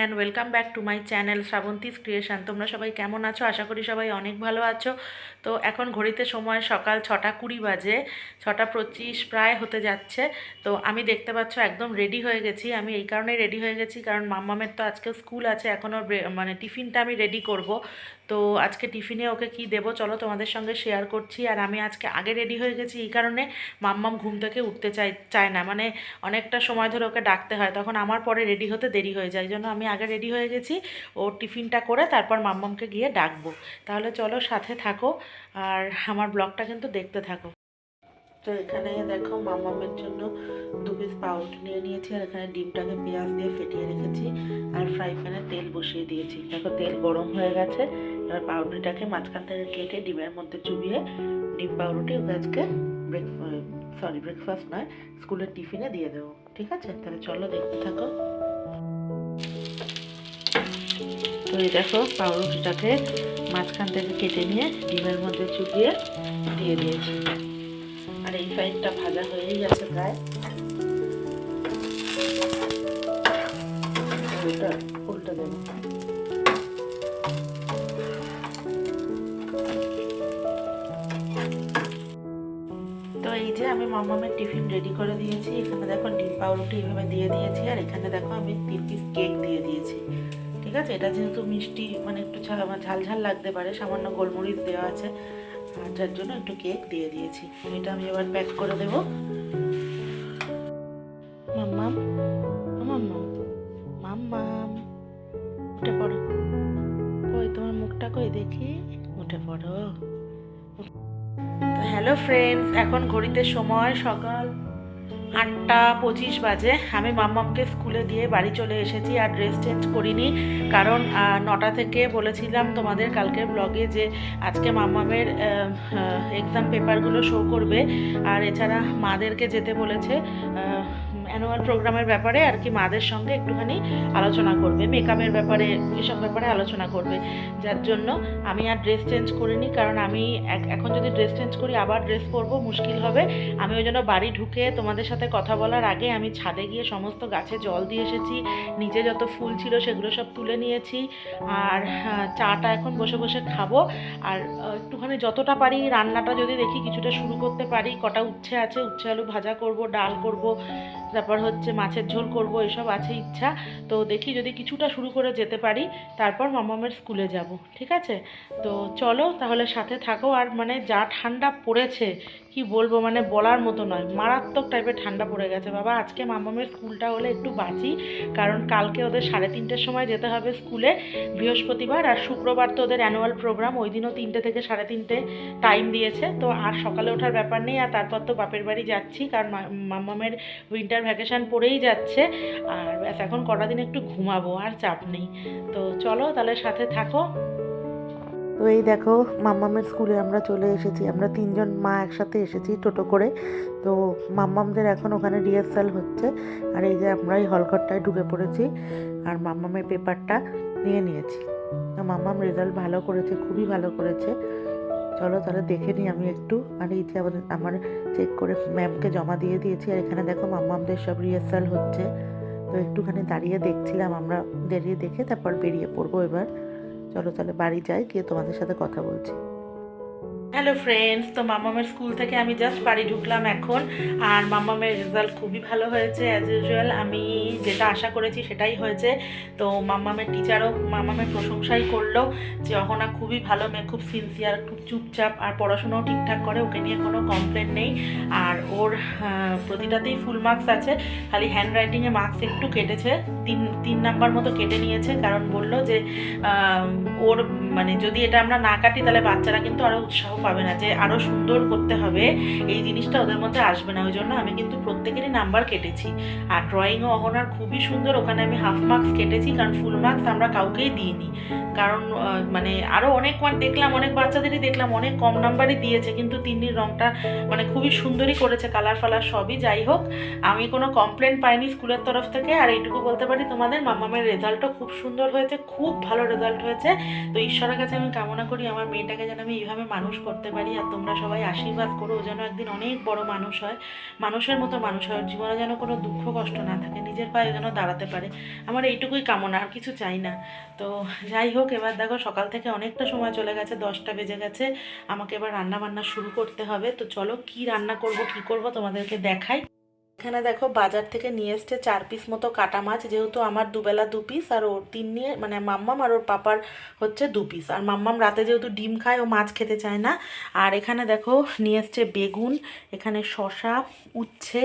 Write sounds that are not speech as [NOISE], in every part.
And welcome back to my channel Shrabanti's creation তোমরা সবাই কেমন আছো? আশা করি সবাই অনেক ভালো আছো। তো এখন ঘড়িতে সময় সকাল ছটা কুড়ি বাজে, ছটা পঁচিশ প্রায় হতে যাচ্ছে। তো আমি দেখতে পাচ্ছ একদম রেডি হয়ে গেছি। আমি এই কারণে রেডি হয়ে গেছি, কারণ মাম্মামের তো আজকে স্কুল আছে এখনও মানে টিফিনটা আমি রেডি করব। তো আজকে টিফিনে ওকে কি দেবো চলো তোমাদের সঙ্গে শেয়ার করছি। আর আমি আজকে আগে রেডি হয়ে গেছি, এই কারণে মাম্মাম ঘুম থেকে উঠতে চাই চায় না। মানে অনেকটা সময় ধরে ওকে ডাকতে হয়, তখন আমার পরে রেডি হতে দেরি হয়ে যায়। জন্য আমি আগে রেডি হয়ে গেছি, ও টিফিনটা করে তারপর মাম্মামকে গিয়ে ডাকবো। তাহলে চলো সাথে থাকো, আর আমার ব্লগটা কিন্তু দেখতে থাকো। তো এখানে দেখো মামামের জন্য দু পিস পাউরুটি নিয়ে নিয়েছি, আর এখানে ডিমটাকে পেঁয়াজ দিয়ে ফেটিয়ে রেখেছি, আর ফ্রাই প্যানে তেল বসিয়ে দিয়েছি। দেখো তেল গরম হয়ে গেছে এবার পাউরুটিটাকে মাঝখান থেকে কেটে ডিমের মধ্যে চুবিয়ে, ডিম পাউরুটি ওকে আজকে ব্রেক সরি ব্রেকফাস্ট নয় স্কুলের টিফিনে দিয়ে দেবো, ঠিক আছে? তাহলে চলো দেখতে থাকো। তো এই দেখো, পাউরুটিটাকে মাঝখান থেকে কেটে নিয়ে ডিমের মধ্যে চুবিয়ে দিয়ে দিয়েছি। আর এই সাইডটা ভাজা হয়েই গেছে প্রায়। উল্টা উল্টা দেবো। যে আমি মামামের টিফিন রেডি করে দিয়েছি। এখানে দেখো ডিম পাউরুটি এইভাবে দিয়ে দিয়েছি, আর এখানে দেখো আমি তিন পিস কেক দিয়ে দিয়েছি। ঠিক আছে? এটা যেহেতু মিষ্টি মানে একটু ঝাল ঝাল ঝাল লাগতে পারে, সামান্য গোলমরিচ দেওয়া আছে, আর যার জন্য একটু কেক দিয়ে দিয়েছি। এটা আমি এবার প্যাক করে দেব। মাম্মাম মাম্মাম মাম্মাম উঠে পড়ো। কই, তোমার মুখটা কই দেখি? উঠে পড়ো। হ্যালো ফ্রেন্ডস এখন ঘড়িতে সময় সকাল আটটা পঁচিশ বাজে। আমি মাম্মামকে স্কুলে দিয়ে বাড়ি চলে এসেছি আর ড্রেস চেঞ্জ করিনি। কারণ নটা থেকে বলেছিলাম তোমাদের কালকের ব্লগে যে আজকে মাম্মামের এক্সাম পেপারগুলো শো করবে। আর এছাড়া মাদেরকে যেতে বলেছে অ্যানুয়াল প্রোগ্রামের ব্যাপারে আর কি মাদের সঙ্গে একটুখানি আলোচনা করবে মেকআপের ব্যাপারে এসব ব্যাপারে আলোচনা করবে। যার জন্য আমি আর ড্রেস চেঞ্জ করিনি কারণ আমি এখন যদি ড্রেস চেঞ্জ করি আবার ড্রেস পরবো মুশকিল হবে। আমি ওই জন্য বাড়ি ঢুকে তোমাদের সাথে কথা বলার আগে আমি ছাদে গিয়ে সমস্ত গাছে জল দিয়ে এসেছি নিচে যত ফুল ছিল সেগুলো সব তুলে নিয়েছি আর আহ, চাটা এখন বসে বসে খাব। আর একটুখানি যতটা পারি রান্নাটা যদি দেখি কিছুটা শুরু করতে পারি কটা উচ্ছে আছে উচ্ছে আলু ভাজা করব ডাল করব তারপর হচ্ছে মাছের ঝোল করব, এসব আছে ইচ্ছা। তো দেখি যদি কিছুটা শুরু করে যেতে পারি, তারপর মামামের স্কুলে যাব, ঠিক আছে? তো চলো তাহলে সাথে থাকো। আর মানে যা ঠান্ডা পড়েছে কি বলব মানে বলার মতো নয়। মারাত্মক টাইপের ঠান্ডা পড়ে গেছে। বাবা, আজকে মামামের স্কুলটা হলে একটু বাঁচি, কারণ কালকে ওদের সাড়ে তিনটের সময় যেতে হবে স্কুলে বৃহস্পতিবার আর শুক্রবার তো ওদের অ্যানুয়াল প্রোগ্রাম ওই দিনও তিনটে থেকে সাড়ে তিনটে টাইম দিয়েছে। তো আর সকালে ওঠার ব্যাপার নেই, আর তারপর তো বাপের বাড়ি যাচ্ছি, কারণ মামামের উইন্টার ভ্যাকেশন পড়েই যাচ্ছে। আর ব্যাস, এখন কটা দিন একটু ঘুমাবো, আর চাপ নেই। তো চলো তাহলে সাথে থাকো। তো এই দেখো, মাম্মামের স্কুলে আমরা চলে এসেছি। আমরা তিনজন মা একসাথে এসেছি টোটো করে। তো মাম্মামদের এখন ওখানে রিহার্সাল হচ্ছে। আর এই যে আমরা এই হলঘরটায় ঢুকে পড়েছি আর মাম্মামের পেপারটা নিয়ে নিয়েছি। তো মাম্মাম রেজাল্ট ভালো করেছে, খুবই ভালো করেছে। চলো তাহলে দেখে নিই আমি একটু। আর এই যে আমাদের, আমার চেক করে ম্যামকে জমা দিয়ে দিয়েছি। আর এখানে দেখো মাম্মামদের সব রিহার্সাল হচ্ছে। তো একটুখানি দাঁড়িয়ে দেখছিলাম আমরা, দাঁড়িয়ে দেখে তারপর বেরিয়ে পড়ব এবার। চলো তাহলে বাড়ি যাই গিয়ে তোমাদের সাথে কথা বলছি। হ্যালো ফ্রেন্ডস তো মামামের স্কুল থেকে আমি জাস্ট বাড়ি ঢুকলাম এখন। আর মামামের রেজাল্ট খুবই ভালো হয়েছে অ্যাজ ইউজুয়াল আমি যেটা আশা করেছি সেটাই হয়েছে। তো মামামের টিচারও মামামের প্রশংসাই করল যে অহনা খুবই ভালো মেয়ে, খুব সিনসিয়ার খুব চুপচাপ। আর পড়াশোনাও ঠিকঠাক করে, ওকে নিয়ে কোনো কমপ্লেন নেই। আর ওর প্রতিটাতেই ফুল মার্কস আছে। খালি হ্যান্ড রাইটিংয়ে মার্কস একটু কেটেছে। তিন তিন নাম্বার মতো কেটে নিয়েছে। কারণ বলল যে ওর মানে যদি এটা আমরা না কাটি, তাহলে বাচ্চারা কিন্তু আরও উৎসাহ পাবে না যে আরও সুন্দর করতে হবে। এই জিনিসটা ওদের মধ্যে আসবে না। ওই জন্য আমি কিন্তু প্রত্যেকেরই নাম্বার কেটেছি। আর ড্রয়িংও অহনার খুবই সুন্দর। ওখানে আমি হাফ মার্কস কেটেছি, কারণ ফুল মার্কস আমরা কাউকেই দিইনি। কারণ মানে আরও অনেক দেখলাম, অনেক বাচ্চাদেরই দেখলাম, অনেক কম নাম্বারই দিয়েছে, কিন্তু তিন্নির রঙটা মানে খুবই সুন্দরই করেছে কালার ফালার সবই। যাই হোক, আমি কোনো কমপ্লেন পাইনি স্কুলের তরফ থেকে। আর এইটুকু বলতে পারি তোমাদের মামামের রেজাল্টও খুব সুন্দর হয়েছে, খুব ভালো রেজাল্ট হয়েছে। তো ঈশ্বর ঈশ্বরের কাছে আমি কামনা করি আমার মেয়েটাকে যেন আমি এইভাবে মানুষ করতে পারি আর তোমরা সবাই আশীর্বাদ করো ও যেন একদিন অনেক বড় মানুষ হয়, মানুষের মতো মানুষ হয় জীবনে যেন কোনো দুঃখ কষ্ট না থাকে, নিজের পায়ে যেন দাঁড়াতে পারে। আমার এইটুকুই কামনা, আর কিছু চাই না। তো যাই হোক, এবার দেখো সকাল থেকে অনেকটা সময় চলে গেছে, দশটা বেজে গেছে, আমাকে এবার রান্না বান্না শুরু করতে হবে। তো চলো কি রান্না করব, কি করব তোমাদেরকে দেখাই। এখানে দেখো বাজার থেকে নিয়ে এসছে চার পিস মতো কাটা মাছ, যেহেতু আমার দুবেলা দু পিস আর ওর তিন নিয়ে মানে মাম্মাম আর ওর পাপার হচ্ছে দু পিস আর মাম্মাম রাতে যেহেতু ডিম খায়, ও মাছ খেতে চায় না। আর এখানে দেখো নিয়ে এসছে বেগুন, এখানে শশা উচ্ছে,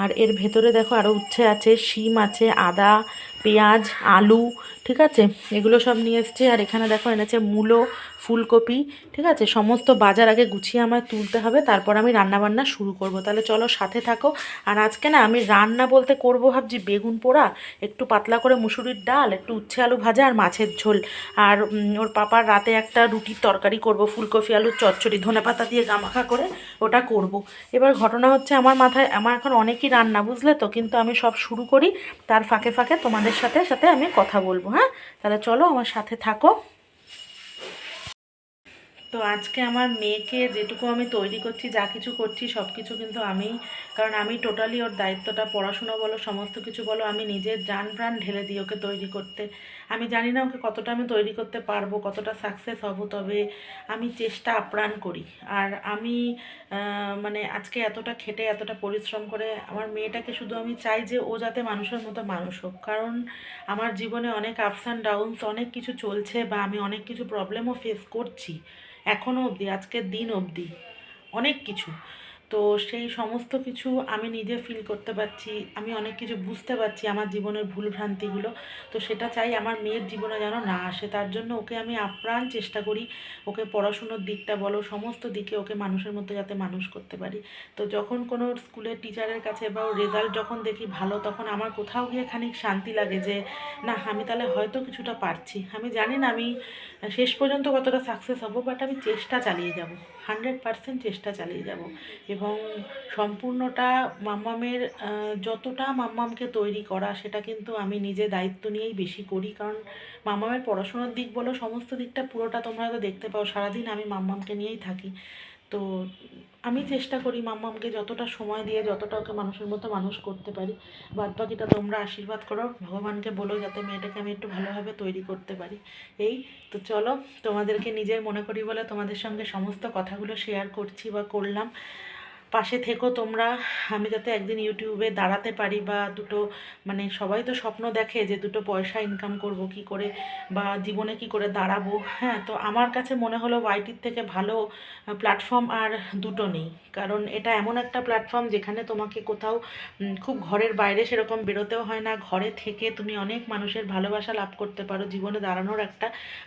আর এর ভেতরে দেখো আরও উচ্ছে আছে, শিম আছে, আদা পেঁয়াজ, আলু, ঠিক আছে? এগুলো সব নিয়ে এসছে। আর এখানে দেখো এনেছে মূলো, ফুলকপি, ঠিক আছে? সমস্ত বাজার আগে গুছিয়ে আমায় তুলতে হবে। তারপর আমি রান্না বান্না শুরু করব। তাহলে চলো সাথে থাকো। আর আজকে না, আমি রান্না বলতে করব ভাবছি বেগুন পোড়া, একটু পাতলা করে মুসুরির ডাল, একটু উচ্ছে আলু ভাজা আর মাছের ঝোল। আর ওর পাপার রাতে একটা রুটির তরকারি করব, ফুলকপি আলুর চচ্চড়ি, ধনে পাতা দিয়ে গামাখা করে ওটা করব। এবার ঘটনা হচ্ছে, আমার মাথায়, আমার এখন অনেকই রান্না, বুঝলে তো? কিন্তু আমি সব শুরু করি, তার ফাঁকে ফাঁকে তোমাদের সাথে সাথে আমি কথা বলব হ্যাঁ? তাহলে চলো আমার সাথে থাকো। তো আজকে আমার মেয়েকে যেটুকু আমি তৈরি করছি, যা কিছু করছি সব কিছু কিন্তু আমি কারণ আমি টোটালি ওর দায়িত্বটা, পড়াশোনা বলো, সমস্ত কিছু বলো, আমি নিজের যান প্রাণ ঢেলে দিই ওকে তৈরি করতে। আমি জানি না ওকে কতটা আমি তৈরি করতে পারব, কতটা সাকসেস হব, তবে আমি চেষ্টা আপ্রাণ করি। আর আমি মানে আজকে এতটা খেটে, এতটা পরিশ্রম করে আমার মেয়েটাকে শুধু আমি চাই যে ও যাতে মানুষের মতো মানুষ হোক। কারণ আমার জীবনে অনেক আপস অ্যান্ড ডাউনস অনেক কিছু চলছে বা আমি অনেক কিছু প্রবলেমও ফেস করছি। এখনও অবধি আজকের দিন অবধি অনেক কিছু। তো সেই সমস্ত কিছু আমি নিজে ফিল করতে পারছি, আমি অনেক কিছু বুঝতে পারছি আমার জীবনের ভুল ভ্রান্তিগুলো তো সেটা চাই আমার মেয়ের জীবনে যেন না আসে, তার জন্য ওকে আমি আপ্রাণ চেষ্টা করি, ওকে পড়াশুনোর দিকটা বলো, সমস্ত দিকে ওকে মানুষের মধ্যে যাতে মানুষ করতে পারি। তো যখন কোনো স্কুলের টিচারের কাছে বা রেজাল্ট যখন দেখি ভালো, তখন আমার কোথাও গিয়ে খানিক শান্তি লাগে যে, না, আমি তাহলে হয়তো কিছুটা পারছি। আমি জানি না আমি শেষ পর্যন্ত কতটা সাকসেস হব বাট আমি চেষ্টা চালিয়ে যাব। হান্ড্রেড পারসেন্ট চেষ্টা চালিয়ে যাব। এবং সম্পূর্ণটা মাম্মামের যতটা মাম্মামকে তৈরি করা সেটা কিন্তু আমি নিজে দায়িত্ব নিয়েই বেশি করি। কারণ মাম্মামের পড়াশোনার দিক বলো, সমস্ত দিকটা পুরোটা তোমরা হয়তো দেখতে পাও। সারাদিন আমি মাম্মামকে নিয়েই থাকি। তো আমি চেষ্টা করি মাম্মামকে যতটা সময় দিয়ে, যতটা ওকে মানুষের মতো মানুষ করতে পারি বাদ বাকিটা তোমরা আশীর্বাদ করো, ভগবানকে বলো যাতে মেয়েটাকে আমি একটু ভালোভাবে তৈরি করতে পারি। এই, তো চলো তোমাদেরকে নিজের মনে করি বলে তোমাদের সঙ্গে সমস্ত কথাগুলো শেয়ার করছি বা করলাম। পাশে থেকো তোমরা। আমি যাতে একদিন ইউটিউবে দাঁড়াতে পারি বা দুটো মানে সবাই তো স্বপ্ন দেখে যে দুটো পয়সা ইনকাম করব, কি করে বা জীবনে কি করে দাঁড়াবো। হ্যাঁ তো আমার কাছে মনে হলো ওয়াইটির থেকে ভালো প্ল্যাটফর্ম আর দুটো নেই। কারণ এটা এমন একটা প্ল্যাটফর্ম যেখানে তোমাকে কোথাও খুব ঘরের বাইরে সেরকম বেরোতেও হয় না। ঘরে থেকে তুমি অনেক মানুষের ভালোবাসা লাভ করতে পারো। জীবনে দাঁড়ানোর একটা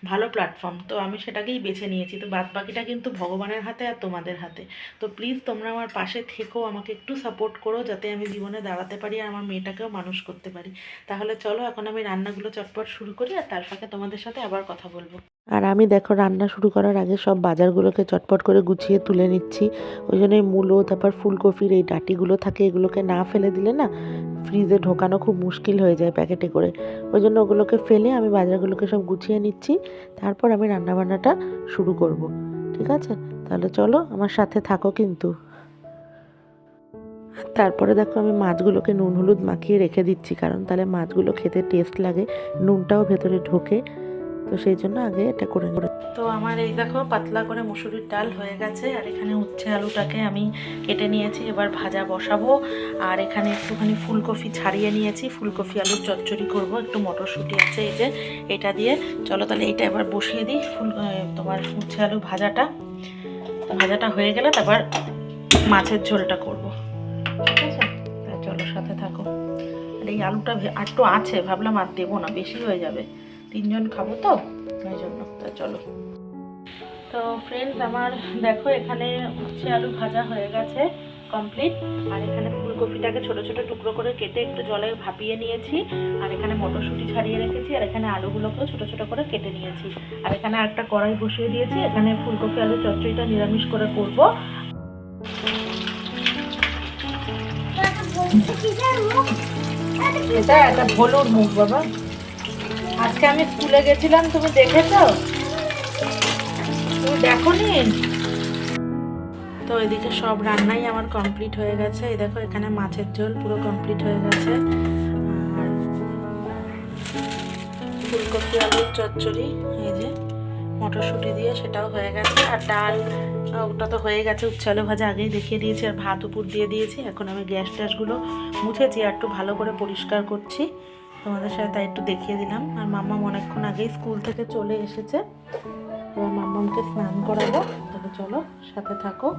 ভালো প্ল্যাটফর্ম তো আমি সেটাকেই বেছে নিয়েছি। তো বাদ বাকিটা কিন্তু ভগবানের হাতে আর তোমাদের হাতে। তো প্লিজ তোমরা আমার পাশে থেকো আমাকে একটু সাপোর্ট করো যাতে আমি জীবনে দাঁড়াতে পারি আর আমার মেয়েটাকেও মানুষ করতে পারি। তাহলে চলো, এখন আমি রান্নাগুলো চটপট শুরু করি আর তার ফাঁকে তোমাদের সাথে আবার কথা বলব। আর আমি দেখো, রান্না শুরু করার আগে সব বাজারগুলোকে চটপট করে গুছিয়ে তুলে নিচ্ছি। ওই জন্য মূলো, তারপর ফুলকপির এই ডাটিগুলো থাকে, এগুলোকে না ফেলে দিলে না ফ্রিজে ঢোকানো খুব মুশকিল হয়ে যায় প্যাকেটে করে। ওই জন্য ওগুলোকে ফেলে আমি বাজারগুলোকে সব গুছিয়ে নিচ্ছি। তারপর আমি রান্নাবান্নাটা শুরু করব। ঠিক আছে? তাহলে চলো, আমার সাথে থাকো কিন্তু। তারপরে দেখো আমি মাছগুলোকে নুন হলুদ মাখিয়ে রেখে দিচ্ছি, কারণ তাহলে মাছগুলো খেতে টেস্ট লাগে, নুনটাও ভেতরে ঢোকে। তো সেই জন্য আগে এটা করে নেব তো আমার এই দেখো পাতলা করে মুসুরির ডাল হয়ে গেছে, আর এখানে উচ্ছে আলুটাকে আমি কেটে নিয়েছি, এবার ভাজা বসাবো। আর এখানে একটুখানি ফুলকপি ছাড়িয়ে নিয়েছি, ফুলকপি আলুর চচ্চড়ি করব, একটু মটরশুঁটি আছে এই যে, এটা দিয়ে। চলো তাহলে এটা এবার বসিয়ে দিই, ফুল তোমার উচ্ছে আলু ভাজাটা। ভাজাটা হয়ে গেলে তারপর মাছের ঝোলটা করব। ঠিক আছে? চলো সাথে থাকো। আর এই আলুটা একটু আছে, ভাবলাম আর দেবো না, বেশি হয়ে যাবে। তিনজন খাব তো ওই জন্য। তা চলো। তো ফ্রেন্ডস আমার দেখো, এখানে উচ্ছে আলু ভাজা হয়ে গেছে কমপ্লিট আর এখানে ফুলকপিটাকে ছোট ছোট টুকরো করে কেটে একটু জলে ভাপিয়ে নিয়েছি। আর এখানে মটরশুঁটি ছাড়িয়ে রেখেছি, আর এখানে আলুগুলোকেও ছোট ছোট করে কেটে নিয়েছি। আর এখানে একটা কড়াই বসিয়ে দিয়েছি। এখানে ফুলকপি আলু চচ্চড়িটা নিরামিষ করে করব। এটা একটা ভলুর মুখ, বাবা। আজকে আমি স্কুলে গেছিলাম, তুমি দেখেছ? তুমি দেখো নি তো এদিকে সব রান্নাই আমার কমপ্লিট হয়ে গেছে। এই দেখো, এখানে মাছের ঝোল পুরো কমপ্লিট হয়ে গেছে। আর ফুলকপি, আলুর চচ্চড়ি, এই যে। মটরশুঁটি দিয়ে সেটাও হয়ে গেছে। আর ডাল ওটা তো হয়ে গেছে উচ্ছালো ভাজা, আগেই দেখিয়ে দিয়েছি। আর ভাত উপর দিয়ে দিয়েছি। এখন আমি গ্যাস ট্যাসগুলো মুছেছি আর একটু ভালো করে পরিষ্কার করছি। তোমাদের সাথে তাই একটু দেখিয়ে দিলাম। আর মাম্মা অনেকক্ষণ আগেই স্কুল থেকে চলে এসেছে। এবার মাম্মামকে স্নান করাবো। তাহলে চলো, সাথে থাকো।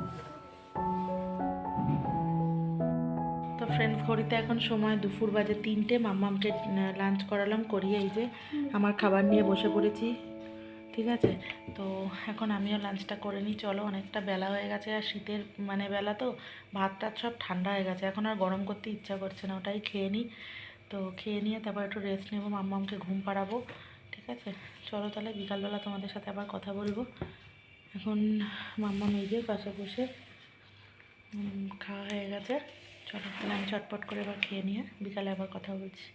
তো ফ্রেন্ডস ঘড়িতে এখন সময় দুপুর বাজে তিনটে। মাম্মামকে লাঞ্চ করালাম। করিয়ে এই যে আমার খাবার নিয়ে বসে পড়েছি। ঠিক আছে? তো এখন আমিও লাঞ্চটা করে নিই। চলো, অনেকটা বেলা হয়ে গেছে আর শীতের মানে বেলা তো। ভাত টাত সব ঠান্ডা হয়ে গেছে। এখন আর গরম করতে ইচ্ছা করছে না। ওটাই খেয়ে নিই। তো খেয়ে নিয়ে তারপর একটু রেস্ট নেব, মাম্মামকে ঘুম পাড়াবো। ঠিক আছে? চলো তাহলে বিকালবেলা তোমাদের সাথে আবার কথা বলব। এখন মাম্মা মেজের পাশে বসে খাওয়া হয়ে গেছে। চলো, তাহলে আমি চটপট করে এবার খেয়ে নিয়ে বিকালে আবার কথা বলছি।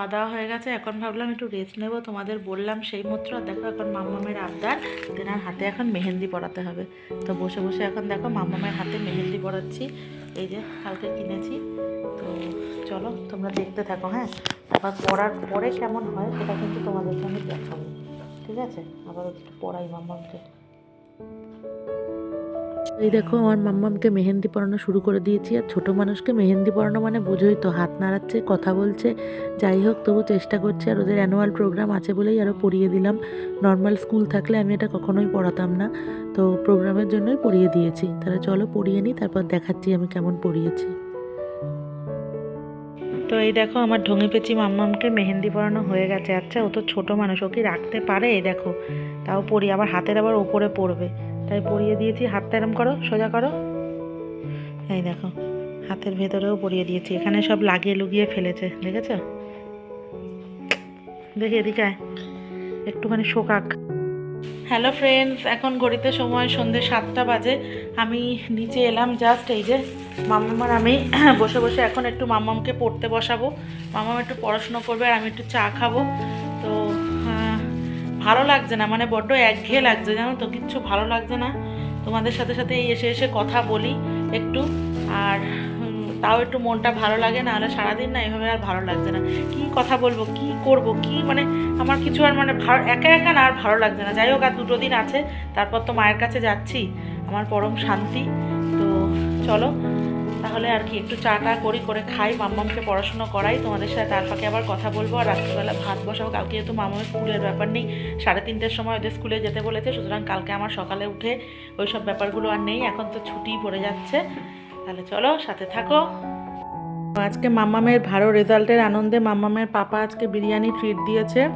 খাওয়া দাওয়া হয়ে গেছে, এখন ভাবলাম একটু রেস্ট নেব। তোমাদের বললাম সেই মাত্র দেখো এখন মাম্মামের আবদার, তেনার হাতে এখন মেহেন্দি পরাতে হবে। তো বসে বসে এখন দেখো মাম্মামের হাতে মেহেন্দি পরাচ্ছি, এই যে কালকে কিনেছি। তো চলো, তোমরা দেখতে থাকো হ্যাঁ? তারপর পরার পরে কেমন হয় সেটা কিন্তু তোমাদেরকে আমি দেখাবো। ঠিক আছে? আবার একটু পড়াই মাম্মামকে। এই দেখো, আমার মাম্মামকে মেহেন্দি পরানো শুরু করে দিয়েছি। আর ছোট মানুষকে মেহেন্দি পরানো মানে বোঝোই তো, হাত নাড়াচ্ছে, কথা বলছে। যাই হোক, তবু চেষ্টা করছে আর ওদের অ্যানুয়াল প্রোগ্রাম আছে বলেই আরও পরিয়ে দিলাম। নর্মাল স্কুল থাকলে আমি এটা কখনোই পড়াতাম না। তো প্রোগ্রামের জন্যই পরিয়ে দিয়েছি। তাহলে চলো পড়িয়ে নিই, তারপর দেখাচ্ছি আমি কেমন পড়িয়েছি। তো এই দেখো, আমার ঢঙি পেঁচি মাম্মামকে মেহেন্দি পরানো হয়ে গেছে। আচ্ছা ও তো ছোটো মানুষ, ও কি রাখতে পারে? এই দেখো, তাও পরি আবার হাতের আবার ওপরে পড়বে। তাই পরিয়ে দিয়েছি, হাতটা এরম করো, সোজা করো। এই দেখো, হাতের ভেতরেও পরিয়ে দিয়েছি, এখানে সব লাগিয়ে লুগিয়ে ফেলেছে, দেখেছ? দেখি এদিকে একটুখানি শোকাক। হ্যালো ফ্রেন্ডস এখন ঘড়িতে সময় সন্ধ্যে সাতটা বাজে, আমি নিচে এলাম জাস্ট এই যে, মাম্মাম আর আমি [CLEARS THROAT] বসে বসে এখন একটু মামামকে পড়তে বসাবো। মাম্মাম একটু পড়াশুনো করবে আর আমি একটু চা খাব, তো ভালো লাগছে না মানে বড্ড একঘেয়ে লাগছে, জানো তো, কিচ্ছু ভালো লাগছে না। তোমাদের সাথে সাথে এসে এসে কথা বলি একটু, আর তাও একটু মনটা ভালো লাগে না হলে সারাদিন না এভাবে আর ভালো লাগছে না। কি কথা বলব, কি করব, কি মানে আমার কিছু আর মানে ভালো একা একা না আর ভালো লাগছে না। যাই হোক, আর দুটো দিন আছে, তারপর তো মায়ের কাছে যাচ্ছি, আমার পরম শান্তি। তো চলো তাহলে আর কি একটু চা টা করি, করে খাই, মাম্মামকে পড়াশুনো করাই। তোমাদের সাথে তার ফাঁকে আবার কথা বলব। আর রাত্রিবেলা ভাত বসাবো। কালকে যেহেতু মামামের স্কুলের ব্যাপার নেই, সাড়ে তিনটের সময় ওদের স্কুলে যেতে বলেছে। সুতরাং কালকে আমার সকালে উঠে ওই সব ব্যাপারগুলো আর নেই। এখন তো ছুটি পড়ে যাচ্ছে। তাহলে চলো, সাথে থাকো। আজকে মাম্মামের ভালো রেজাল্টের আনন্দে মাম্মামের পাপা আজকে বিরিয়ানি ট্রিট দিয়েছে।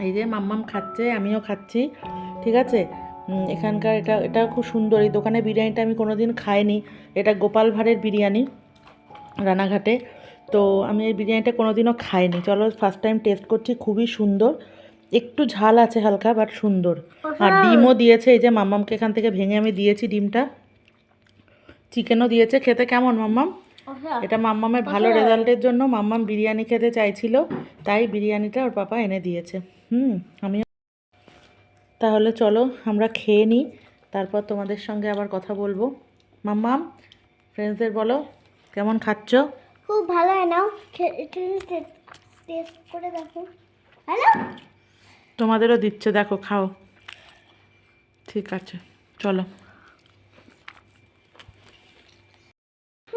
এই যে মাম্মাম খাচ্ছে, আমিও খাচ্ছি। ঠিক আছে? এখানকার এটা এটা খুব সুন্দর। এই দোকানে বিরিয়ানিটা আমি কোনোদিন খাইনি। এটা গোপাল ভাঁড়ের বিরিয়ানি রানাঘাটে। তো আমি এই বিরিয়ানিটা কোনোদিনও খাইনি। চলো ফার্স্ট টাইম টেস্ট করছি খুবই সুন্দর। একটু ঝাল আছে হালকা বাট সুন্দর। আর ডিমও দিয়েছে এই যে মাম্মামকে এখান থেকে ভেঙে আমি দিয়েছি ডিমটা। চিকেনও দিয়েছে খেতে কেমন মাম্মাম? এটা মাম্মামের ভালো রেজাল্টের জন্য মাম্মাম বিরিয়ানি খেতে চাইছিল তাই বিরিয়ানিটা ওর পাপা এনে দিয়েছে। হুম আমি তাহলে চলো আমরা খেয়ে নিই। তারপর তোমাদের সঙ্গে আবার কথা বলব। মাম্মাম ফ্রেন্ডসদের বলো কেমন খাচ্ছ? খুব ভালো হয় নাও টেস্ট করে দেখো। হ্যালো? তোমাদেরও দিচ্ছে দেখো খাও। ঠিক আছে চলো।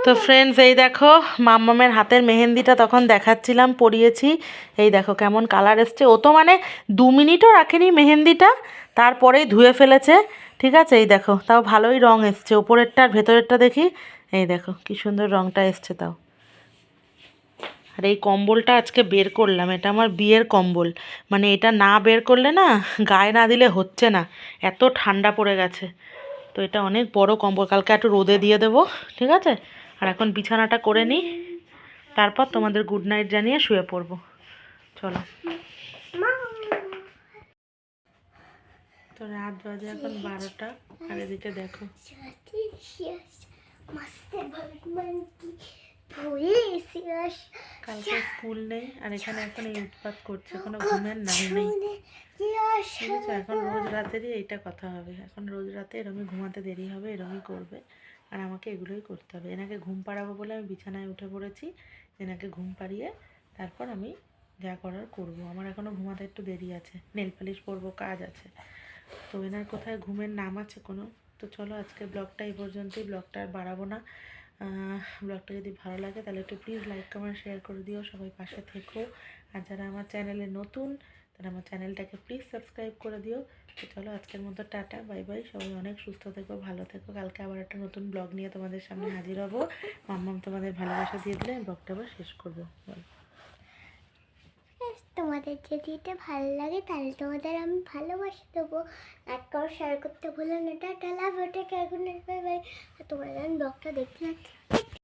তো ফ্রেন্ডস এই দেখো, মাম্মামের হাতের মেহেন্দিটা তখন দেখাচ্ছিলাম, পরিয়েছি। এই দেখো কেমন কালার এসছে। ও তো মানে দু মিনিটও রাখেনি মেহেন্দিটা তারপরেই ধুয়ে ফেলেছে। ঠিক আছে? এই দেখো, তাও ভালোই রং এসছে। ওপরেরটা আর ভেতরেরটা দেখি। এই দেখো, কি সুন্দর রংটা এসছে তাও। আর এই কম্বলটা আজকে বের করলাম। এটা আমার বিয়ের কম্বল। মানে এটা না বের করলে না, গায়ে না দিলে হচ্ছে না। এত ঠান্ডা পড়ে গেছে। তো এটা অনেক বড় কম্বল। কালকে একটু রোদে দিয়ে দেবো। ঠিক আছে? আর এখন বিছানাটা করে নিই তারপর তোমাদের গুড নাইট জানিয়ে শুয়ে পড়ব। চলো। তো রাত বাজে এখন বারোটা। আর এদিকে দেখো। কালকে স্কুল নেই, আর এখানে এখন এই উৎপাত করছে। কোনো ঘুমের নাম নেই। এখন রোজ রাতেরই এইটা কথা হবে। এখন রোজ রাতে এরমই ঘুমাতে দেরি হবে, এরমই করবে। আর আমাকে এগুলোই করতে হবে। এনাকে ঘুম পাড়াবো বলে আমি বিছানায় উঠে পড়েছি। এনাকে ঘুম পাড়িয়ে তারপর আমি যা করার করব। আমার এখনও ঘুমাতে একটু দেরি আছে। নেল পালিশ পরবো কাজ আছে। তো এনার কোথায় ঘুমের নাম আছে কোনো? তো চলো আজকে ব্লগটা এই পর্যন্তই। ব্লগটা আর বাড়াবো না। ব্লগটা যদি ভালো লাগে তাহলে একটু প্লিজ লাইক কমেন্ট শেয়ার করে দিও। সবাই পাশে থেকো। আর যারা আমার চ্যানেলে নতুন, তারা আমার চ্যানেলটাকে প্লিজ সাবস্ক্রাইব করে দিও। তো চলো আজকের মতো টাটা, বাই বাই। সবাই অনেক সুস্থ থেকো, ভালো থেকো। কালকে আবার একটা নতুন ব্লগ নিয়ে তোমাদের সামনে হাজির হব। মাম্মাম তোমাদের ভালোবাসা দিয়ে দিলে ব্লগটা আবার শেষ করব। তোমাদের যদি এটা ভালো লাগে, তাহলে তোমাদের আমি ভালোবাসা দেবো। লাইক করো শেয়ার করতে ভুলো না। টাটা লাভ ওটা কেমন বাই বাই আমি ব্লগটা দেখতে